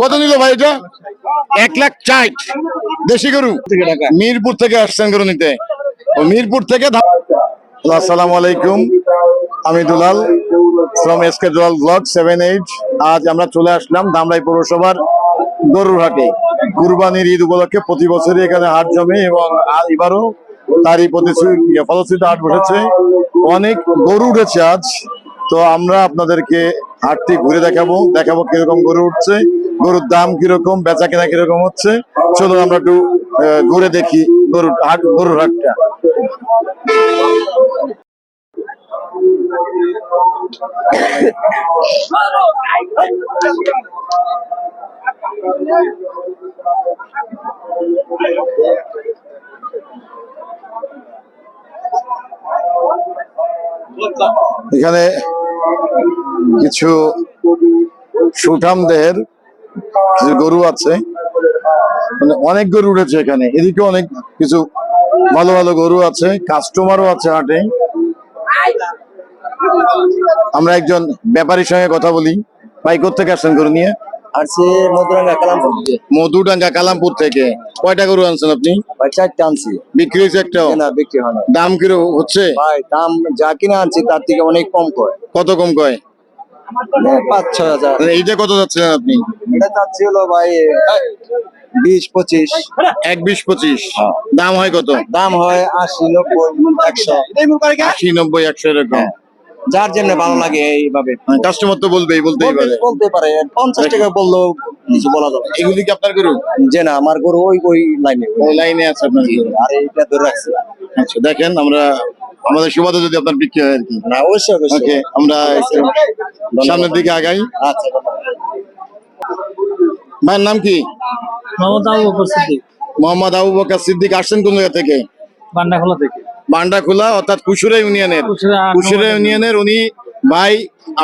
কত নিল ভাই এটা? এক লাখ ষাট। দেশি গরু? মিরপুর থেকে আসছেন গরু নিতে। ও মিরপুর থেকে আসসালামু আলাইকুম। আমি Dulal from S K Dulal block seven eight আজ আমরা চলে আসলাম ধামরাই পৌরসভার গরুর হাটে কুরবানির ঈদ উপলক্ষে প্রতি বছরই এখানে হাট জমে এবং এবারও তারই প্রতিশ্রুতি ফলশ্রুতিতে হাট বসেছে। অনেক গরু উঠেছে আজ। তো আমরা আপনাদেরকে হাটটি ঘুরে দেখাবো দেখাবো কীরকম গরু উঠছে, গরুর দাম কীরকম বেচা কেনা কীরকম হচ্ছে। চলুন আমরা একটু ঘুরে দেখি গরুর হাট, গরুর হাটটা। এখানে কিছু সুঠামদের কিছু গরু আছে। মানে অনেক গরু উঠেছে এখানে। এদিকে অনেক কিছু ভালো ভালো গরু আছে কাস্টমারও আছে হাটে। আমরা একজন ব্যাপারীর সঙ্গে কথা বলি। ভাই থেকে আসছেন গরু নিয়ে। আর সে মধুরাঙ্গা কালাম মধুডাঙ্গা কালামপুর থেকে। কয়টা গরু আনছেন আপনি? ভাই চারটে আনছি। বিক্রি হয়েছে একটাও? না বিক্রি হয় না। দাম কীরকম হচ্ছে? ভাই দাম যা কিনে আনছি তার থেকে অনেক কম করে কত কম কয়? মানে পাঁচ ছয় হাজার। মানে এইটা কত যাচ্ছিলেন আপনি? এটা চাচ্ছি হলো ভাই বিশ পঁচিশ। এক বিশ পঁচিশ। দাম হয় কত? দাম হয় আশি নব্বই একশো। আশি নব্বই একশো এরকম। যার জন্য ভালো লাগে এইভাবে। কাস্টমার তো বলবেই বলতেই বলতে- পারে। বলতে পারে। পঞ্চাশ টাকা বললেও কিছু বলা যাবে এগুলি কি আপনার গরু? যে না আমার গরু ওই ওই লাইনে ওই লাইনে আছে আপনার গরু। আর এইটা ধরে রাখছি। আচ্ছা দেখেন আমরা আমাদের সুবাদে যদি আপনার বিক্রি হয় আর কি। না অবশ্যই অবশ্যই। ওকে আমরা সামনের দিকে আগাই। আচ্ছা ভাইয়ের নাম কি? মোহাম্মদ আবু বকর সিদ্দিক। মোহাম্মদ আবু বকর সিদ্দিক আসছেন কোন জায়গা থেকে? বান্ডাখোলা থেকে। বান্ডাখোলা অর্থাৎ কুশুরা ইউনিয়নের। কুশুরা ইউনিয়নের উনি ভাই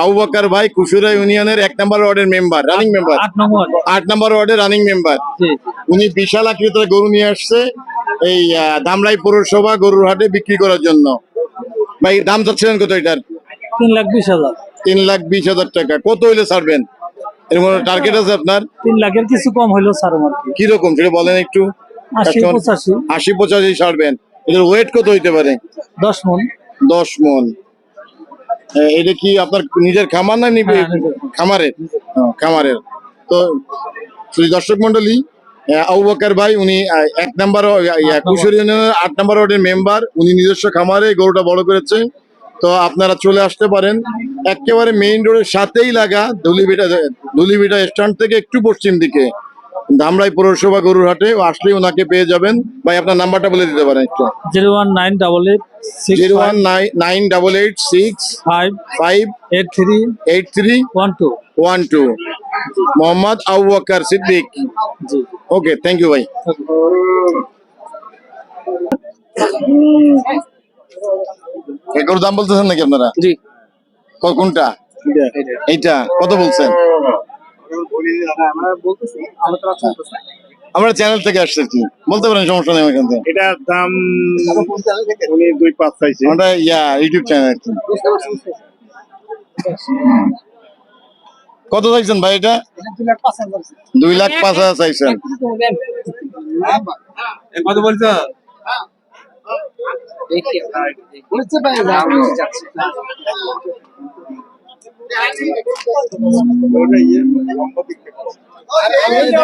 আবু বকর ভাই কুশুরা ইউনিয়নের এক নম্বর ওয়ার্ডের মেম্বার রানিং মেম্বার আট নম্বর। ওয়ার্ডের রানিং মেম্বার উনি বিশাল আকৃতির গরু নিয়ে আসছে এই আহ, ধামরাই পৌরসভা গরুর হাটে বিক্রি করার জন্য। ভাই দাম চাচ্ছিলেন কত এটার? তিন লাখ বিশ হাজার। তিন লাখ বিশ হাজার টাকা। কত হইলে ছাড়বেন? এর টার্গেট আছে আপনার? তিন লাখের কিছু কম হইল স্যার কি। রকম সেটা বলেন একটু। আশি পঁচাশি। আশি পঁচাশি ছাড়বেন। এটার ওয়েট কত হইতে পারে? দশ মন। দশ মন। এটা কি আপনার নিজের খামার না নিবে? হ্যাঁ, খামারের? হ্যাঁ, খামারের। তো শ্রী দর্শক মন্ডলী আবু বকর ভাই উনি এক নাম্বার কুশোর ইউনিয়নের আট নাম্বার ওয়ার্ডের মেম্বার উনি নিজস্ব খামারে গরুটা বড় করেছে। তো আপনারা চলে আসতে পারেন। একেবারে মেইন রোডের সাথেই লাগা ধুলিবিটা ধুলিবিটা স্ট্যান্ড থেকে একটু পশ্চিম দিকে। ধামরাই পৌরসভা গরুর হাটে আসলেই ওনাকে পেয়ে যাবেন। ভাই আপনার নাম্বারটা বলে দিতে পারেন একটু। Zero one nine double eight six zero one nine double eight six five five eight three eight three one two. One two. Mohammad Abu Bakar Siddique. Ji okay thank you ভাই। এগুলোর দাম বলতেছেন নাকি আপনারা? জি। কোনটা? এইটা। কত বলছেন? আমরা চ্যানেল থেকে আসছি কি বলতে পারেন সমস্যা নেই এখান থেকে। এটার দাম উনি দুই পাঁচ চাইছে। আমরা ইয়া ইউটিউব চ্যানেল কত চাইছেন ভাই এটা? দুই লাখ পাঁচ হাজার চাইছেন। কত বলছো?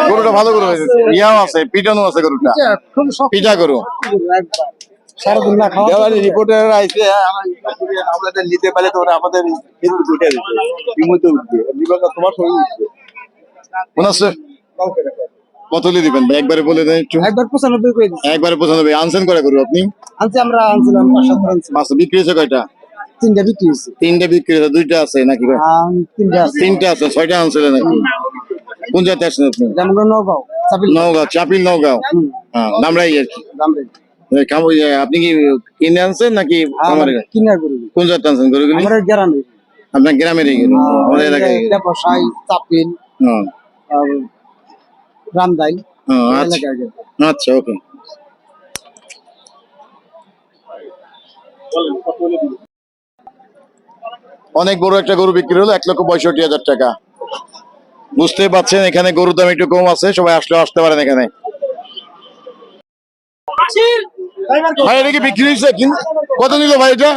গরুটা ভালো গরু হয়েছে। ইয়াও আছে পিটানো আছে গরুটা। পিঠা গরু। রিপোর্টার আইছে আমাদের নিতে পারে তো আমাদের উঠে দিচ্ছে উঠবে তোমার শরীর উঠবে ওনার সে- কত দিবেন একবারে বলে দেন একটু। একবার করে আনছেন করে গরু আপনি? আনছি আমরা আনছিলাম পাঁচ সাত আনছি বিক্রি হয়েছে কয়টা? তিনটা বিক্রি হয়েছে। তিনটা বিক্রি হয়েছে দুইটা আছে নাকি ভাই? তিনটা আছে। তিনটা আছে ছয়টা আনছিলেন নাকি? কোন জায়গাতে আসছেন আপনি? যেমন নগাঁও চাপিল নওগাঁও। চাপিল নওগাঁও। হ্যাঁ দামরাই আর কি। আপনি কি কিনে আনছেন নাকি কিনা গরু কোন জায়গাতে আনছেন গরুগুলি? আমরা গ্রামে। আপনার গ্রামেরই গরু আমাদের এলাকায়। ব্যবসায়ী চাপিল হ্যাঁ। রামদাই হ্যাঁ, আচ্ছা। আচ্ছা ওকে। অনেক বড় একটা গরু বিক্রি হলো এক লক্ষ পঁয়ষট্টি হাজার টাকা। বুঝতেই পাচ্ছেন এখানে গরুর দাম একটু কম আছে সবাই আসলে আসতে পারেন এখানে। ভাই এটা কি বিক্রি হয়েছে? কত নিল ভাই এটা?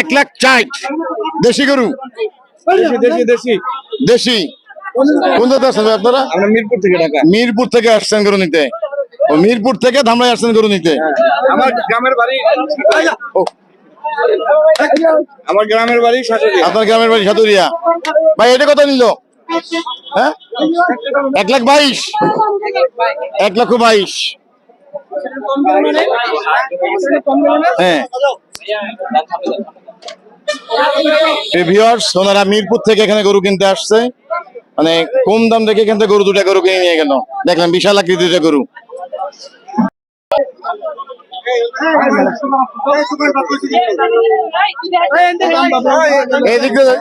এক লাখ ষাট। দেশি গরু? দেশি কোন জায়গায় আসছেন আপনারা? মিরপুর থেকে ঢাকা। মিরপুর থেকে আসছেন গরু নিতে। ও মিরপুর থেকে ধামরাই আসছেন গরু নিতে। আমার গ্রামের বাড়ি। আমার গ্রামের বাড়ি শাশুড়ি আপনার গ্রামের বাড়ি সাতুরিয়া ভাই, এটা কত নিল? হ্যাঁ? এক লাখ বাইশ। এক লক্ষ বাইশ। হ্যাঁ। ওনারা মিরপুর থেকে এখানে গরু কিনতে আসছে। মানে কম দাম দেখে এখান থেকে গরু দুটা গরু কিনে নিয়ে গেল। দেখলাম বিশাল আকৃতির গরু। এই দিক দিয়ে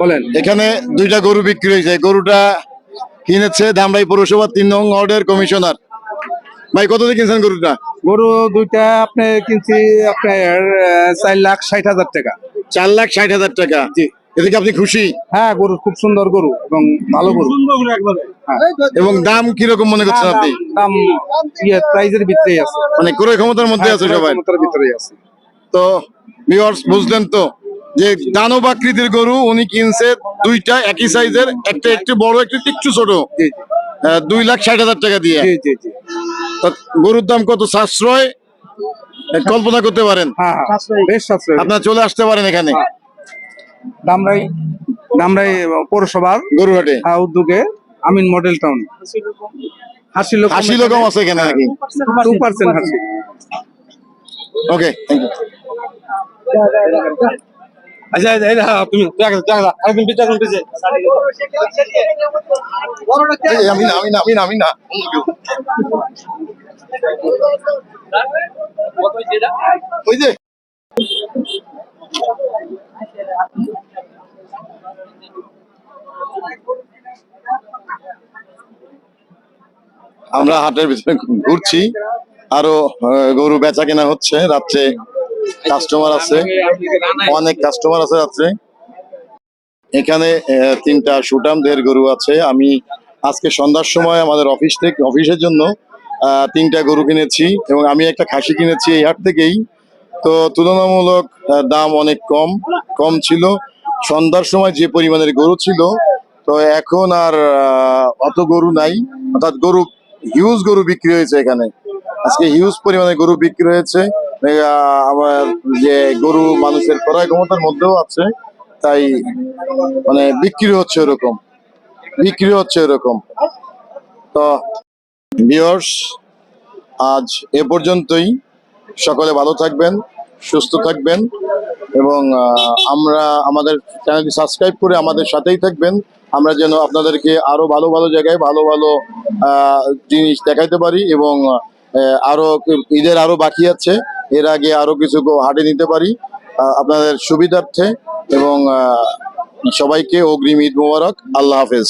বলেন এখানে দুইটা গরু বিক্রি হয়েছে। গরুটা কিনেছে ধামরাই পৌরসভা তিন নং ওয়ার্ডের কমিশনার। ভাই কত দিয়ে কিনছেন গরুটা? গরু দুইটা আপনি কিনছি আপনার চার লাখ ষাট হাজার টাকা। চার লাখ ষাট হাজার টাকা? জি। এদিকে আপনি খুশি? হ্যাঁ গরু খুব সুন্দর গরু এবং ভালো গরু। হ্যাঁ। এবং দাম কীরকম মনে করছেন হ্যাঁ, আপনি? দাম দাম ইয়ে প্রাইজের ভিতরেই আছে। মানে ক্রয় ক্ষমতার মধ্যে আছে সবাই। ক্ষমতার ভিতরেই আছে। তো ভিউয়ার্স বুঝলেন তো যে দানব আকৃতির গরু উনি কিনছে দুইটা একই সাইজের একটা একটু বড় একটা একটু ছোট। দুই লাখ ষাট হাজার টাকা দিয়ে। গরুর দাম কত? সাশ্রয়? কল্পনা করতে পারেন। হ্যাঁ হ্যাঁ। বেশ সাশ্রয়। আপনারা চলে আসতে পারেন এখানে। দামরাই দামরাই পৌরসভার গরুহাটে উদ্যোগে আমিন মডেল টাউন। হাসি লোক আশি রকম আছে এখানে নাকি? টু পার্সেন্ট হাসি। ওকে আচ্ছা তুমি আমি না আমি না আমি না আমি না। ওই যে। আমরা হাটের ভিতরে ঘুরছি। আরও গরু বেচা কেনা হচ্ছে রাত্রে। কাস্টমার আছে। অনেক কাস্টমার আছে রাত্রে। এখানে তিনটা সুটামদের গরু আছে। আমি আজকে সন্ধ্যার সময় আমাদের অফিস থেকে অফিসের জন্য তিনটা গরু কিনেছি এবং আমি একটা খাসি কিনেছি এই হাট থেকেই। তো তুলনামূলক দাম অনেক কম কম ছিল। সন্ধ্যার সময় যে পরিমাণের গরু ছিল তো এখন আর অত গরু নাই। অর্থাৎ গরু হিউজ গরু বিক্রি হয়েছে এখানে। আজকে হিউজ পরিমাণে গরু বিক্রি হয়েছে। আমার যে গরু মানুষের ক্রয় ক্ষমতার মধ্যেও আছে তাই মানে বিক্রি হচ্ছে ওরকম। বিক্রি হচ্ছে এরকম তো ভিউয়ার্স আজ এ পর্যন্তই। সকলে ভালো থাকবেন সুস্থ থাকবেন এবং আমরা আমাদের চ্যানেলটি সাবস্ক্রাইব করে আমাদের সাথেই থাকবেন। আমরা যেন আপনাদেরকে আরও ভালো ভালো জায়গায় ভালো ভালো জিনিস দেখাইতে পারি এবং আহ, আরও ঈদের আরও বাকি আছে। এর আগে আরও কিছু হাটে নিতে পারি আপনাদের সুবিধার্থে এবং সবাইকে অগ্রিম ঈদ মোবারক, আল্লাহ হাফেজ।